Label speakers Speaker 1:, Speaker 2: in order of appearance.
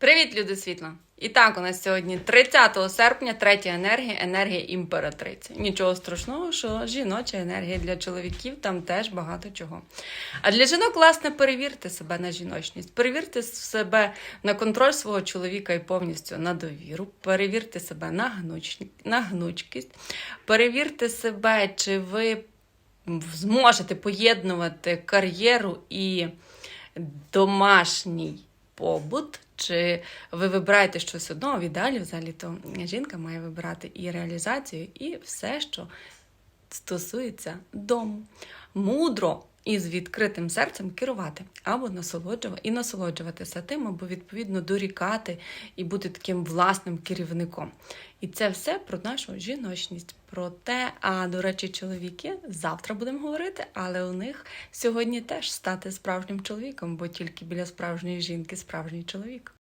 Speaker 1: Привіт, люди світла! І так, у нас сьогодні 30 серпня, третя енергія, енергія імператриці. Нічого страшного, що жіноча енергія для чоловіків там теж багато чого. А для жінок, власне, перевірте себе на жіночність, перевірте себе на контроль свого чоловіка і повністю на довіру, перевірте себе на, гнуч... на гнучкість, перевірте себе, чи ви зможете поєднувати кар'єру і домашній побут, чи ви вибираєте щось одного, в ідеалі взагалі, то жінка має вибирати і реалізацію, і все, що стосується дому. Мудро і з відкритим серцем керувати або насолоджувати і насолоджуватися тим, або відповідно дорікати і бути таким власним керівником. І це все про нашу жіночність. Про те, а до речі, чоловіки завтра будемо говорити, але у них сьогодні теж стати справжнім чоловіком, бо тільки біля справжньої жінки справжній чоловік.